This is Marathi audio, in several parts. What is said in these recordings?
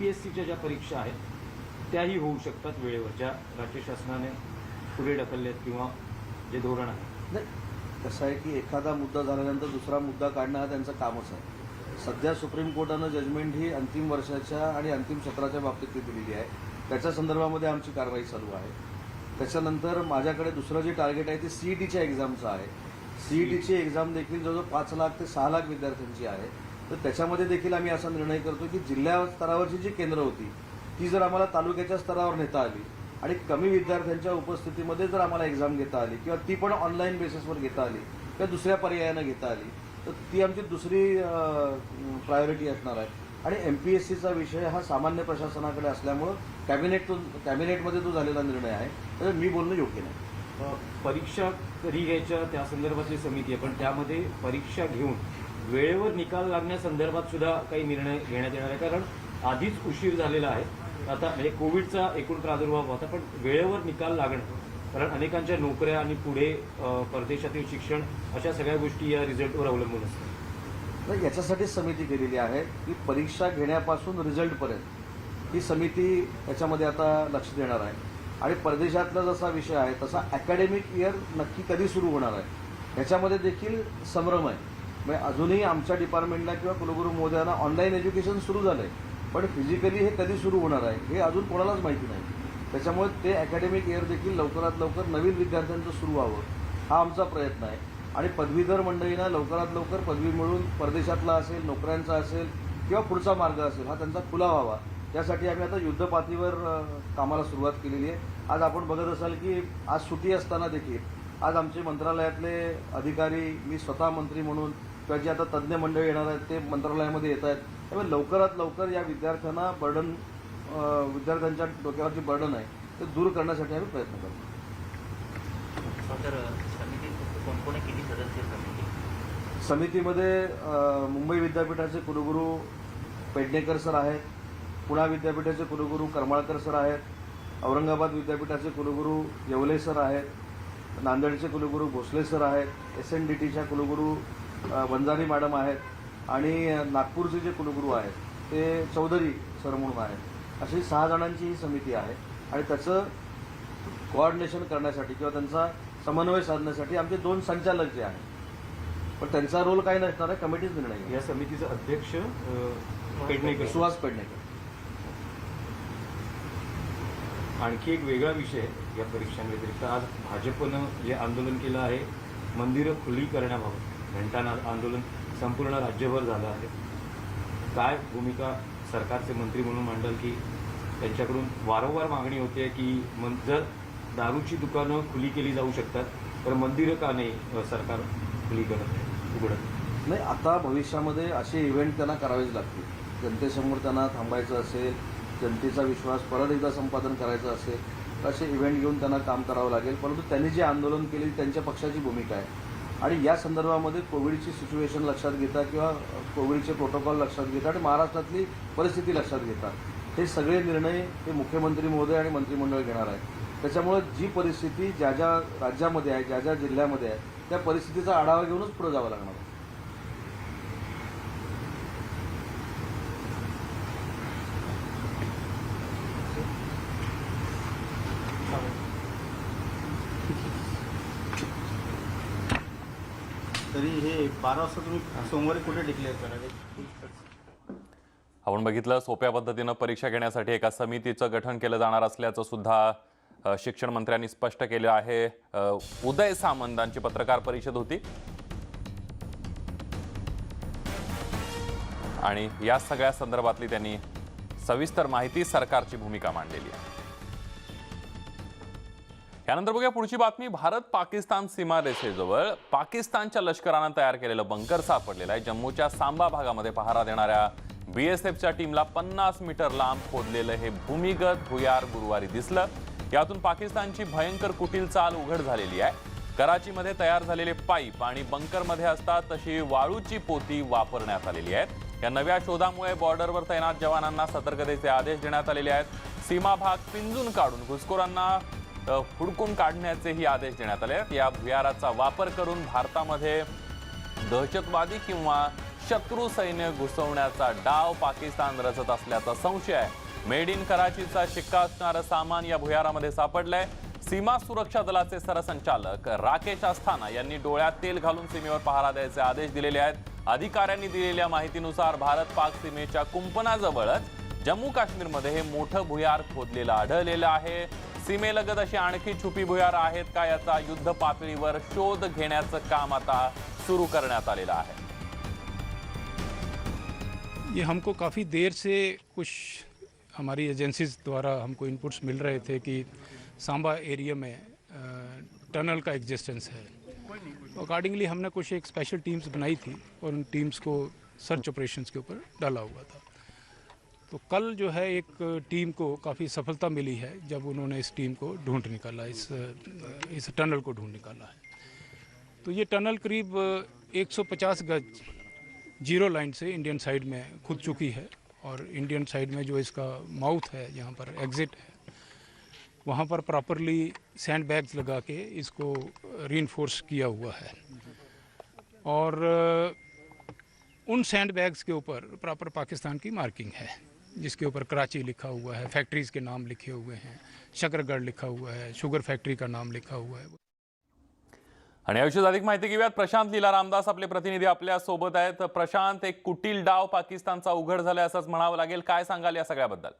पी एस सीच्या ज्या परीक्षा आहेत त्याही होऊ शकतात वेळेवर ज्या राज्य शासनाने पुढे ढकलल्यात किंवा जे धोरण आहे. नाही कसं आहे की एखादा मुद्दा झाल्यानंतर दुसरा मुद्दा काढणं हा त्यांचं कामच आहे. सध्या सुप्रीम कोर्टानं जजमेंट ही अंतिम वर्षाच्या आणि अंतिम सत्राच्या बाबतीत दिलेली आहे. त्याच्या संदर्भामध्ये आमची कारवाई चालू आहे. त्याच्यानंतर माझ्याकडे दुसरं जे टार्गेट आहे ते सी ई टीच्या एक्झामचं आहे. सी ई टीची एक्झाम देखील जवळजवळ पाच लाख ते सहा लाख विद्यार्थ्यांची आहे. तर त्याच्यामध्ये देखील आम्ही असा निर्णय करतो की जिल्हा स्तरावरची जी केंद्र होती ती जर आम्हाला तालुक्याच्या स्तरावर नेता आली आणि कमी विद्यार्थ्यांच्या उपस्थितीमध्ये जर आम्हाला एक्झाम घेता आली किंवा ती पण ऑनलाईन बेसिसवर घेता आली किंवा दुसऱ्या पर्यायानं घेता आली तर ती आमची दुसरी प्रायोरिटी असणार आहे. आणि एम पी एस सीचा विषय हा सामान्य प्रशासनाकडे असल्यामुळं कॅबिनेटतून कॅबिनेटमध्ये तो झालेला निर्णय आहे. तर मी बोलणं योग्य नाही. परीक्षा कधी घ्यायच्या त्या संदर्भातली समिती आहे पण त्यामध्ये परीक्षा घेऊन वेळेवर निकाल लागण्यासंदर्भात सुद्धा काही निर्णय घेण्यात येणार आहे. कारण आधीच उशीर झालेला आहे. आता म्हणजे कोविडचा एकूण प्रादुर्भाव होता पण वेळेवर निकाल लागणं कारण अनेकांच्या नोकऱ्या आणि पुढे परदेशातील शिक्षण अशा सगळ्या गोष्टी या रिझल्टवर अवलंबून असतात. तर याच्यासाठीच समिती केलेली आहे की परीक्षा घेण्यापासून रिझल्टपर्यंत ही समिती याच्यामध्ये आता लक्ष देणार आहे. आणि परदेशातला जसा विषय आहे तसा अकॅडमिक इयर नक्की कधी सुरू होणार आहे ह्याच्यामध्ये देखील संभ्रम आहे. म्हणजे अजूनही आमच्या डिपार्टमेंटला किंवा कुलगुरू महोदयांना ऑनलाईन एज्युकेशन सुरू झालं आहे पण फिजिकली हे कधी सुरू होणार आहे हे अजून कोणालाच माहिती नाही. त्याच्यामुळे ते अकॅडमिक इयर देखील लवकरात लवकर नवीन विद्यार्थ्यांचं सुरू व्हावं हा आमचा प्रयत्न आहे. आणि पदवीधर मंडळींना लवकरात लवकर पदवी मिळून परदेशातला असेल नोकऱ्यांचा असेल किंवा पुढचा मार्ग असेल हा त्यांचा खुला व्हावा. त्यासाठी आम्ही आता युद्धपातळीवर कामाला सुरुवात केलेली आहे. आज आपण बघत असाल की आज सुटी असताना देखील आज आमचे मंत्रालयातले अधिकारी मी स्वतः मंत्री म्हणून किंवा जे आता तज्ज्ञ मंडळी येणार आहेत ते मंत्रालयामध्ये येत आहेत. त्यामुळे लवकरात लवकर या विद्यार्थ्यांना बर्डन विद्यार्थ्यांच्या डोक्यावरची बर्डन आहे ते दूर करण्यासाठी आम्ही प्रयत्न करतो. समितीमध्ये मुंबई विद्यापीठाचे कुलगुरू पेडणेकर सर आहेत पुणा विद्यापीठाचे कुलगुरू करमाळकर सर आहेत औरंगाबाद विद्यापीठाचे कुलगुरू येवले सर आहेत नांदेडचे कुलगुरू भोसले सर आहेत एस एन डी टीच्या कुलगुरू वंजारी मॅडम आहेत आणि नागपूरचे जे कुलगुरू आहेत ते चौधरी सर म्हणून आहेत. अशी सहा जणांची ही समिती आहे आणि त्याचं कोऑर्डिनेशन करण्यासाठी किंवा त्यांचा समन्वय साधण्यासाठी आमचे दोन संचालक जे आहेत. पण त्यांचा रोल काही नसणार आहे कमिटीच निर्णय. या समितीचा अध्यक्ष पेडणेकर. सुहास पेडणेकर. आणखी एक वेगळा विषय या परीक्षांव्यतिरिक्त आज भाजपनं जे आंदोलन केलं आहे मंदिरं खुली करण्याबाबत. घंटानाद आंदोलन संपूर्ण राज्यभर झालं आहे. काय भूमिका सरकारचे मंत्री म्हणून मांडल की त्यांच्याकडून वारंवार मागणी होते की मन जर दारूची दुकानं खुली केली जाऊ शकतात तर मंदिरं का नाही सरकार खुली करत उघडत नाही आता भविष्यामध्ये असे इव्हेंट त्यांना करावेच लागतील. जनतेसमोर त्यांना थांबायचं असेल जनतेचा विश्वास परत एकदा संपादन करायचं असेल तर असे इव्हेंट घेऊन त्यांना काम करावं लागेल. परंतु त्यांनी जे आंदोलन केले त्यांच्या पक्षाची भूमिका आहे. आणि या संदर्भामध्ये कोविडची सिच्युएशन लक्षात घेता किंवा कोविडचे प्रोटोकॉल लक्षात घेता आणि महाराष्ट्रातली परिस्थिती लक्षात घेता. हे सगळे निर्णय हे मुख्यमंत्री महोदय आणि मंत्रिमंडळ घेणार आहे त्याच्यामुळे जी परिस्थिती ज्या ज्या राज्यामध्ये आहे ज्या ज्या जिल्ह्यामध्ये आहे त्या परिस्थितीचा आढावा घेऊनच पुढे जावं लागणार आहे. तरी हे बारा वाजता तुम्ही सोमवारी कुठे डिक्लेअर कराल? आपण बघितलं सोप्या पद्धतीनं परीक्षा घेण्यासाठी एका समितीचं गठन केलं जाणार असल्याचं सुद्धा शिक्षण मंत्र्यांनी स्पष्ट केलं आहे. उदय सामंतांची पत्रकार परिषद होती. आणि या सगळ्या संदर्भातली त्यांनी सविस्तर माहिती सरकारची भूमिका मांडलेली आहे. त्यानंतर बघूया पुढची बातमी. भारत पाकिस्तान सीमारेषेजवळ पाकिस्तानच्या लष्करानं तयार केलेलं बंकर सापडलेलं आहे. जम्मूच्या सांबा भागामध्ये पहारा देणाऱ्या बीएसएफच्या टीमला पन्नास मीटर लांब खोदलेलं हे भूमिगत भुयार गुरुवारी दिसलं. यातून पाकिस्तानची भयंकर कुटील चाल उघड झालेली आहे. कराचीमध्ये तयार झालेले पाईप आणि बंकरमध्ये असतात तशी वाळूची पोती वापरण्यात आलेली आहेत. या नव्या शोधामुळे बॉर्डरवर तैनात जवानांना सतर्कतेचे आदेश देण्यात आलेले आहेत. सीमा भाग पिंजून काढून घुसखोरांना हुडकून काढण्याचेही आदेश देण्यात आले आहेत. या भुयाराचा वापर करून भारतामध्ये दहशतवादी किंवा शत्रू सैन्य घुसवण्याचा डाव पाकिस्तान रचत असल्याचा संशय आहे मेड इन कराचीचा शिक्का असणारं सामान या भुयारामध्ये सापडलंय. सीमा सुरक्षा दलाचे सरसंचालक राकेश अस्थाना यांनी डोळ्यात तेल घालून सीमेवर पहारा द्यायचे आदेश दिलेले आहेत. अधिकाऱ्यांनी दिलेल्या माहितीनुसार भारत पाक सीमेच्या कुंपणाजवळच जम्मू काश्मीरमध्ये हे मोठं भुयार खोदलेलं आढळलेलं आहे. सीमेलगत अशी आणखी छुपी भुयार आहेत का याचा युद्ध पातळीवर शोध घेण्याचं काम आता सुरू करण्यात आलेलं आहे. ये हमको काफ़ी देर से कुछ हमारी एजेंसीज द्वारा हमको इनपुट्स मिल रहे थे कि सांबा एरिया में टनल का एग्जिस्टेंस है। अकॉर्डिंगली हमने कुछ एक स्पेशल टीम्स बनाई थी और उन टीम्स को सर्च ऑपरेशंस के ऊपर डाला हुआ था। तो कल जो है एक टीम को काफ़ी सफलता मिली है जब उन्होंने इस टीम को ढूंढ निकाला इस इस टनल को ढूंढ निकाला है। तो ये टनल करीब अ, 150 गज ज़ीरो लाइन से इंडियन साइड में खुद चुकी है और इंडियन साइड में जो इसका माउथ है जहाँ पर एग्ज़िट है वहाँ पर प्रॉपरली सैंड बैग्स लगा के इसको री किया हुआ है। और उन सैंड बैग्स के ऊपर प्रॉपर पाकिस्तान की मार्किंग है। जिसके ऊपर कराची लिखा हुआ है फैक्ट्रीज़ के नाम लिखे हुए हैं शकरगढ़ लिखा हुआ है शुगर फैक्ट्री का नाम लिखा हुआ है। आणि आयुष्यात अधिक माहिती घेऊयात. प्रशांत लीला रामदास आपले प्रतिनिधी आपल्यासोबत आहेत. प्रशांत एक कुटील डाव पाकिस्तानचा उघड झालाय असंच म्हणावं लागेल. काय सांगाल या सगळ्याबद्दल?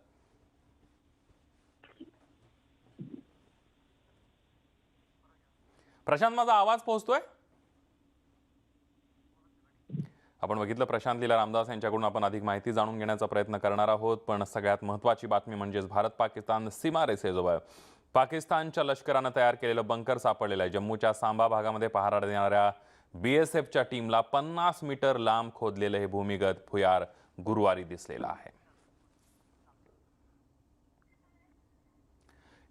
प्रशांत माझा आवाज पोहोचतोय? आपण बघितलं प्रशांत लीला रामदास यांच्याकडून आपण अधिक माहिती जाणून घेण्याचा प्रयत्न करणार आहोत. पण सगळ्यात महत्त्वाची बातमी म्हणजेच भारत पाकिस्तान सीमारेषेजवळ पाकिस्तानच्या लष्करानं तयार केलेलं बंकर सापडलेलं आहे. जम्मूच्या सांबा भागामध्ये पहारा देणाऱ्या बी एस एफच्या टीमला पन्नास मीटर लांब खोदलेलं हे भूमिगत भुयार गुरुवारी दिसलेलं आहे.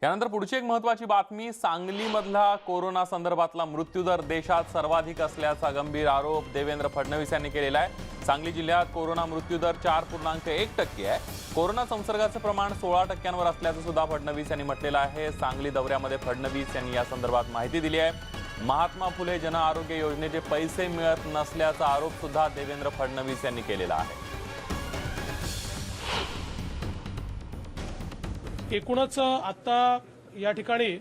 यानंतर पुढची एक महत्वाची बातमी सांगलीमधला कोरोना संदर्भातला मृत्यूदर देशात सर्वाधिक असल्याचा गंभीर आरोप देवेंद्र फडणवीस यांनी केलेला आहे. सांगली जिल्ह्यात कोरोना मृत्यूदर चार पूर्णांक एक टक्के आहे. कोरोना संसर्गाचं प्रमाण सोळा टक्क्यांवर असल्याचं सुद्धा फडणवीस यांनी म्हटलेलं आहे. सांगली दौऱ्यामध्ये फडणवीस यांनी या संदर्भात माहिती दिली आहे. महात्मा फुले जन आरोग्य योजनेचे पैसे मिळत नसल्याचा आरोप सुद्धा देवेंद्र फडणवीस यांनी केलेला आहे. एकूणच आत्ता या ठिकाणी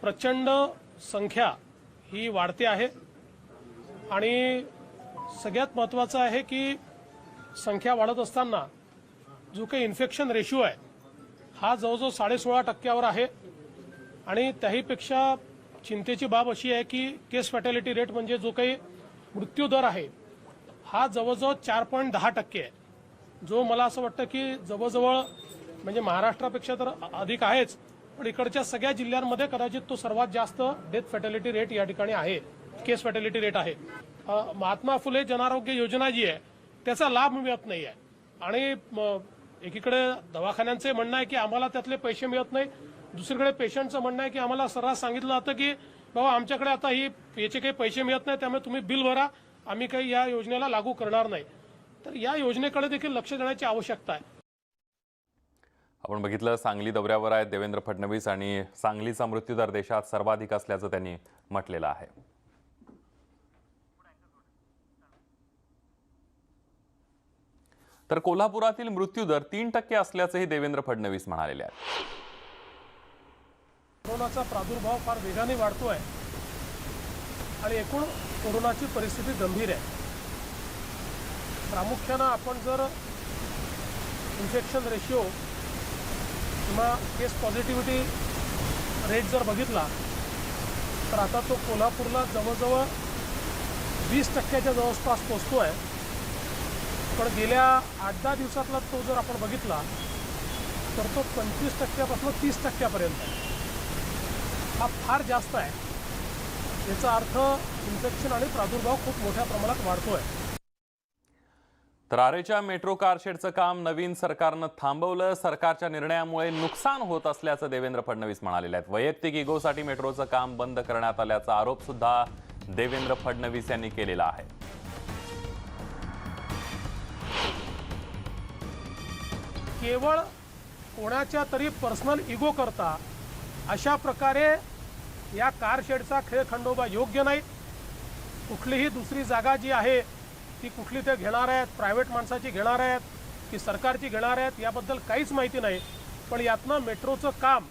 प्रचंड संख्या ही वाढते आहे. आणि सगळ्यात महत्त्वाचं आहे की संख्या वाढत असताना जो काही इन्फेक्शन रेशिओ आहे हा जवळजवळ साडेसोळा टक्क्यावर आहे. आणि त्याहीपेक्षा चिंतेची बाब अशी आहे की केस फॅटॅलिटी रेट म्हणजे जो काही मृत्यूदर आहे हा जवळजवळ चार पॉईंट दहा टक्के आहे. जो मला असं वाटतं की जवळजवळ म्हणजे महाराष्ट्रापेक्षा तर अधिक आहेच पण इकडच्या सगळ्या जिल्ह्यांमध्ये कदाचित तो सर्वात जास्त डेथ फॅटॅलिटी रेट या ठिकाणी आहे केस फॅटॅलिटी रेट आहे. महात्मा फुले जनआरोग्य योजना जी आहे त्याचा लाभ मिळत नाही आहे. आणि म, एकीकडे दवाखान्यांचे म्हणणं आहे की आम्हाला त्यातले पैसे मिळत नाही दुसरीकडे पेशंटचं म्हणणं आहे की आम्हाला सर्रास सांगितलं जातं की बाबा आमच्याकडे आता ही याचे काही पैसे मिळत नाही त्यामुळे तुम्ही बिल भरा आम्ही काही या योजनेला लागू करणार नाही. तर या योजनेकडे देखील लक्ष देण्याची आवश्यकता आहे. आपण बघितलं सांगली दौऱ्यावर आहेत देवेंद्र फडणवीस आणि सांगलीचा मृत्यूदर देशात सर्वाधिक असल्याचं त्यांनी म्हटलेलं आहे. तर कोल्हापुरातील मृत्यूदर तीन टक्के असल्याचंही देवेंद्र फडणवीस म्हणालेले आहेत. कोरोनाचा प्रादुर्भाव फार वेगाने वाढतो आहे आणि एकूण कोरोनाची परिस्थिती गंभीर आहे. प्रामुख्यानं आपण जर इन्फेक्शन रेशिओ किंवा केस पॉझिटिव्हिटी रेट जर बघितला तर आता तो कोल्हापूरला जवळजवळ वीस टक्क्याच्या जवळपास पोचतो आहे पण गेल्या आठ दहा दिवसातला तो जर आपण बघितला तर तो पंचवीस टक्क्यापासून तीस टक्क्यापर्यंत आहे. हा फार जास्त आहे. याचा अर्थ इन्फेक्शन आणि प्रादुर्भाव खूप मोठ्या प्रमाणात वाढतो आहे आरेच्या मेट्रो कारशेडचं काम नवीन सरकारनं थांबवलं. सरकारच्या निर्णयामुळे नुकसान होत असल्याचं देवेंद्र फडणवीस म्हणालेले आहेत. वैयक्तिक इगोसाठी मेट्रोचं काम बंद करण्यात आल्याचा आरोप सुद्धा देवेंद्र फडणवीस यांनी केलेला आहे. केवळ कोणाच्या तरी पर्सनल इगो करता अशा प्रकारे या कारशेडचा खेळ खंडोबा योग्य नाही. कुठलीही दुसरी जागा जी आहे ती कुठली ते घेणार आहेत प्रायव्हेट माणसाची घेणार आहेत की सरकारची घेणार आहेत याबद्दल काहीच माहिती नाही. पण यातनं मेट्रोचं काम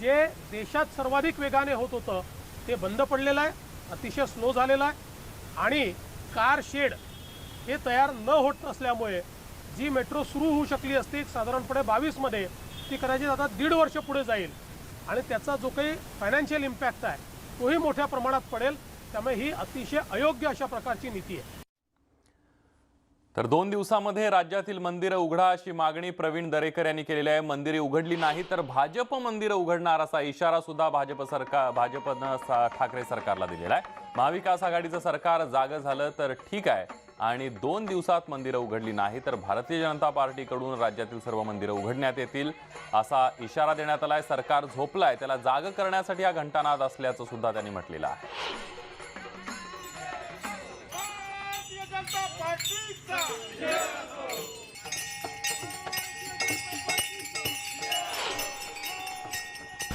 जे देशात सर्वाधिक वेगाने होत होतं ते बंद पडलेलं आहे अतिशय स्लो झालेलं आहे आणि कार शेड हे तयार न होत असल्यामुळे जी मेट्रो सुरू होऊ शकली असती साधारणपणे बावीसमध्ये ती कदाचित आता दीड वर्ष पुढे जाईल. आणि त्याचा जो काही फायनान्शियल इम्पॅक्ट आहे तोही मोठ्या प्रमाणात पडेल. त्यामुळे ही अतिशय अयोग्य अशा प्रकारची नीती आहे. तर दोन दिवसामध्ये राज्यातील मंदिरं उघडा अशी मागणी प्रवीण दरेकर यांनी केलेली आहे. मंदिरे उघडली नाही तर भाजप मंदिरं उघडणार असा इशारा सुद्धा भाजप सरकार भाजपनं सा- ठाकरे सरकारला दिलेला आहे. महाविकास आघाडीचं सरकार जागं झालं तर ठीक आहे. आणि दोन दिवसात मंदिरं उघडली नाही तर भारतीय जनता पार्टीकडून राज्यातील सर्व मंदिरं उघडण्यात येतील असा इशारा देण्यात आलाय. सरकार झोपलाय. त्याला जाग करण्यासाठी हा घंटानाद असल्याचं सुद्धा त्यांनी म्हटलेलं आहे.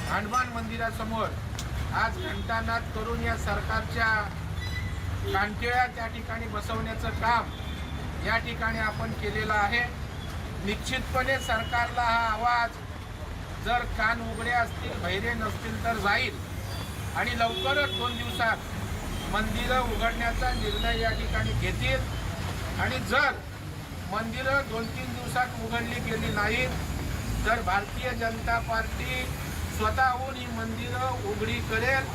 हनुमान मंदिरासमोर आज घंटानाद करून या सरकारच्या कानटिळ्या त्या ठिकाणी बसवण्याचं काम या ठिकाणी आपण केलेलं आहे. निश्चितपणे सरकारला हा आवाज जर कान उघडे असतील भैरे नसतील तर जाईल. आणि लवकरच दोन दिवसात मंदिरं उघडण्याचा निर्णय या ठिकाणी घेतील. आणि जर मंदिरं दोन तीन दिवसात उघडली गेली नाहीत तर भारतीय जनता पार्टी स्वतःहून ही मंदिरं उघडी करेल.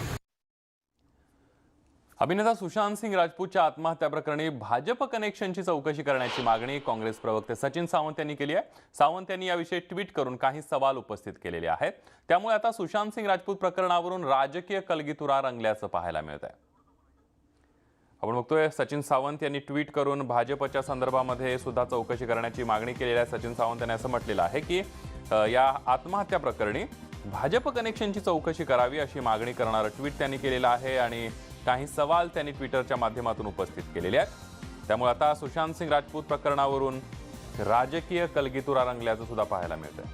अभिनेता सुशांत सिंग राजपूतच्या आत्महत्या प्रकरणी भाजप कनेक्शनची चौकशी करण्याची मागणी काँग्रेस प्रवक्ते सचिन सावंत यांनी केली आहे. सावंत यांनी याविषयी ट्विट करून काही सवाल उपस्थित केलेले आहेत. त्यामुळे आता सुशांत सिंग राजपूत प्रकरणावरून राजकीय कलगीतुरा रंगल्याचं पाहायला मिळत आहे आपण बघतोय सचिन सावंत यांनी ट्विट करून भाजपच्या संदर्भामध्ये सुद्धा चौकशी करण्याची मागणी केलेली आहे. सचिन सावंत यांनी असं म्हटलेलं आहे की या आत्महत्या प्रकरणी भाजप कनेक्शनची चौकशी करावी अशी मागणी करणारं ट्विट त्यांनी केलेलं आहे आणि काही सवाल त्यांनी ट्विटरच्या माध्यमातून उपस्थित केलेले आहेत. त्यामुळे आता सुशांत सिंग राजपूत प्रकरणावरून राजकीय कलगीतुरा रंगल्याचं सुद्धा पाहायला मिळतंय.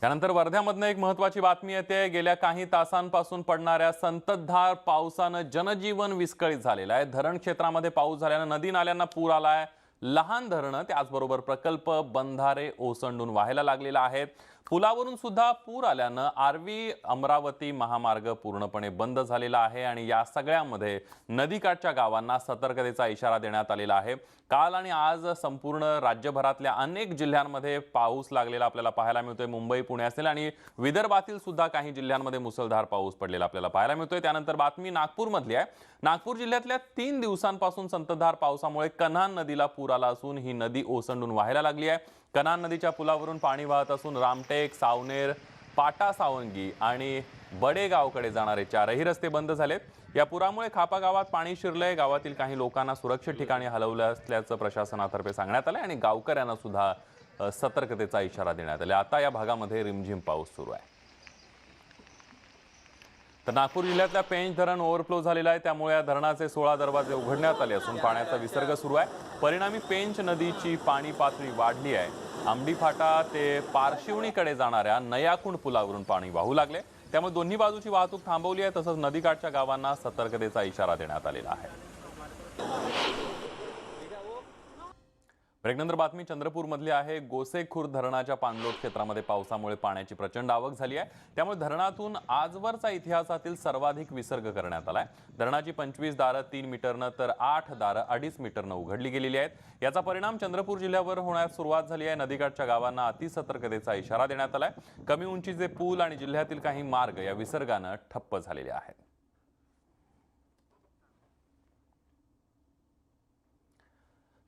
त्यानंतर वर्ध्यामधनं एक महत्वाची बातमी येते. गेल्या काही तासांपासून पडणाऱ्या संततधार पावसानं जनजीवन विस्कळीत झालेलं आहे. धरण क्षेत्रामध्ये पाऊस झाल्यानं नदी नाल्यांना पूर आलाय. लहान धरणं त्याचबरोबर प्रकल्प बंधारे ओसंडून व्हायला लागलेला आहेत. पुलावरून सुद्धा पूर आल्यानं आर्वी अमरावती महामार्ग पूर्णपणे बंद झालेला आहे आणि या सगळ्यामध्ये नदीकाठच्या गावांना सतर्कतेचा इशारा देण्यात आलेला आहे. काल आणि आज संपूर्ण राज्यभरातल्या अनेक जिल्ह्यांमध्ये पाऊस लागलेला आपल्याला पाहायला मिळतोय. मुंबई पुणे असेल आणि विदर्भातील सुद्धा काही जिल्ह्यांमध्ये मुसळधार पाऊस पडलेला आपल्याला पाहायला मिळतोय. त्यानंतर बातमी नागपूरमधली आहे. नागपूर जिल्ह्यातल्या तीन दिवसांपासून संततधार पावसामुळे कन्हान नदीला पूर आला असून ही नदी ओसंडून व्हायला लागली आहे. कनान नदीच्या पुलावरून पाणी वाहत असून रामटेक सावनेर पाटा सावंगी आणि बडेगावकडे जाणारे चारही रस्ते बंद झालेत. या पुरामुळे खापा गावात पाणी शिरलंय. गावातील काही लोकांना सुरक्षित ठिकाणी हलवलं असल्याचं प्रशासनातर्फे सांगण्यात आलं आणि गावकऱ्यांना सुद्धा सतर्कतेचा इशारा देण्यात आला आता या भागामध्ये रिमझिम पाऊस सुरू आहे. तर नागपूर जिल्ह्यातल्या पेंच धरण ओव्हरफ्लो झालेलं आहे. त्यामुळे या धरणाचे सोळा दरवाजे उघडण्यात आले असून पाण्याचा विसर्ग सुरू आहे. परिणामी पेंच नदीची पाणी पातळी वाढली आहे. आंबडी फाटा ते पारशिवणीकडे जाणाऱ्या नयाकुंड पुलावरून पाणी वाहू लागले. त्यामुळे दोन्ही बाजूची वाहतूक थांबवली आहे तसंच नदीकाठच्या गावांना सतर्कतेचा इशारा देण्यात आलेला आहे. ब्रेकनंतर बातमी चंद्रपूरमधली आहे. गोसेखुर्द धरणाच्या पाणलोट क्षेत्रामध्ये पावसामुळे पाण्याची प्रचंड आवक झाली आहे. त्यामुळे धरणातून आजवरचा इतिहासातील सर्वाधिक विसर्ग करण्यात आलाय. धरणाची पंचवीस दारं तीन मीटरनं तर आठ दारं अडीच मीटरनं उघडली गेलेली आहेत. याचा परिणाम चंद्रपूर जिल्ह्यावर होण्यास सुरुवात झाली आहे. नदीकाठच्या गावांना अतिसतर्कतेचा इशारा देण्यात आलाय. कमी उंचीचे पूल आणि जिल्ह्यातील काही मार्ग या विसर्गानं ठप्प झालेले आहेत.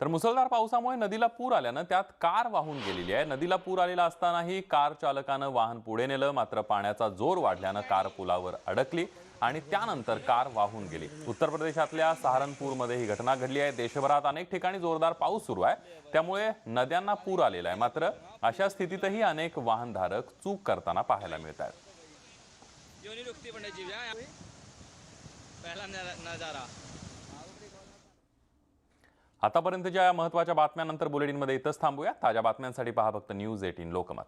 तर मुसळधार पावसामुळे नदीला पूर आल्यानं त्यात कार वाहून गेलेली आहे. नदीला पूर आलेला असतानाही कार चालकानं वाहन पुढे नेलं मात्र पाण्याचा जोर वाढल्यानं कार पुलावर अडकली आणि त्यानंतर कार वाहून गेली. उत्तर प्रदेशातल्या सहारनपूरमध्ये ही घटना घडली आहे. देशभरात अनेक ठिकाणी जोरदार पाऊस सुरू आहे. त्यामुळे नद्यांना पूर आलेला आहे. मात्र अशा स्थितीतही अनेक वाहनधारक चूक करताना पाहायला मिळत आहेत. पहला नजारा. आतापर्यंतच्या या बातम्यानंतर बुलेटिनमध्ये इथंच थांबूया. ताज्या बातम्यांसाठी पहा फक्त न्यूज एटीन लोकमत.